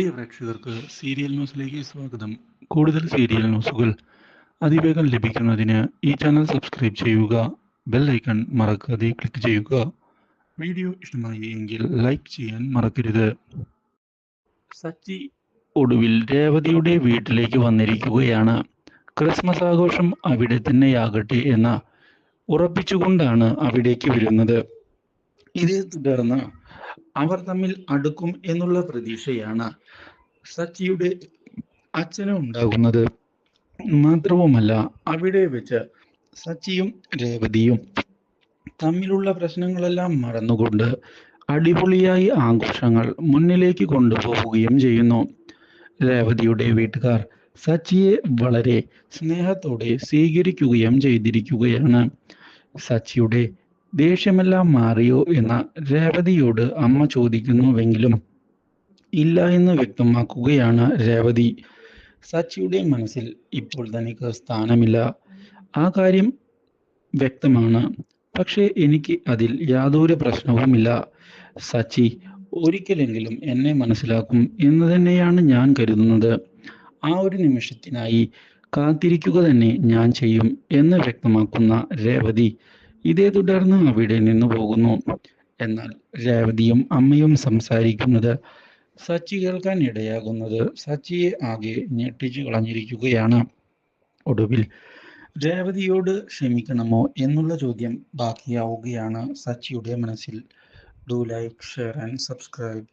പ്രിയ പ്രേക്ഷകർക്ക് സീരിയൽ ന്യൂസിലേക്ക് സ്വാഗതം. കൂടുതൽ സീരിയൽ ന്യൂസുകൾ അതിവേഗം ലഭിക്കുന്നതിന് ഈ ചാനൽ സബ്സ്ക്രൈബ് ചെയ്യുക ബെൽ ഐക്കൺ മറക്കാതെ ക്ലിക്ക് ചെയ്യുക. വീഡിയോ ഇഷ്ടമായി എങ്കിൽ ലൈക്ക് ചെയ്യാൻ മറക്കരുത്. സച്ചി ഒടുവിൽ രേവതിയുടെ വീട്ടിലേക്ക് വന്നിരിക്കുകയാണ്. ക്രിസ്മസ് ആഘോഷം അവിടെ തന്നെയാകട്ടെ എന്ന ഉറപ്പിച്ചുകൊണ്ടാണ് അവിടേക്ക് വരുന്നത്. ഇതേ തുടർന്ന് അവർ തമ്മിൽ അടുക്കും എന്നുള്ള പ്രതീക്ഷയാണ് സച്ചിയുടെ അച്ഛനും ഉണ്ടാകുന്നത്. മാത്രവുമല്ല അവിടെ വെച്ച് സച്ചിയും രേവതിയും തമ്മിലുള്ള പ്രശ്നങ്ങളെല്ലാം മറന്നുകൊണ്ട് അടിപൊളിയായി ആഘോഷങ്ങൾ മുന്നിലേക്ക് കൊണ്ടുപോവുകയും ചെയ്യുന്നു. രേവതിയുടെ വീട്ടുകാർ സച്ചിയെ വളരെ സ്നേഹത്തോടെ സ്വീകരിക്കുകയും ചെയ്തിരിക്കുകയാണ്. സച്ചിയുടെ ദേഷ്യമെല്ലാം മാറിയോ എന്ന രേവതിയോട് അമ്മ ചോദിക്കുന്നുവെങ്കിലും ഇല്ല എന്ന് വ്യക്തമാക്കുകയാണ് രേവതി. സച്ചിയുടെ മനസ്സിൽ ഇപ്പോൾ തനിക്ക് സ്ഥാനമില്ല. ആ കാര്യം വ്യക്തമാണ്. പക്ഷേ എനിക്ക് അതിൽ യാതൊരു പ്രശ്നവുമില്ല. സച്ചി ഒരിക്കലെങ്കിലും എന്നെ മനസ്സിലാക്കും എന്ന് തന്നെയാണ് ഞാൻ കരുതുന്നത്. ആ ഒരു നിമിഷത്തിനായി കാത്തിരിക്കുക തന്നെ ഞാൻ ചെയ്യും എന്ന് വ്യക്തമാക്കുന്ന രേവതി ഇതേ തുടർന്ന് അവിടെ നിന്നു പോകുന്നു. എന്നാൽ രേവതിയും അമ്മയും സംസാരിക്കുന്നത് സച്ചി കേൾക്കാൻ ഇടയാകുന്നത് സച്ചിയെ ആകെ ഞെട്ടിച്ചു കളഞ്ഞിരിക്കുകയാണ്. ഒടുവിൽ രേവതിയോട് ക്ഷമിക്കണമോ എന്നുള്ള ചോദ്യം ബാക്കിയാവുകയാണ് സച്ചിയുടെ മനസ്സിൽ. Do like share and subscribe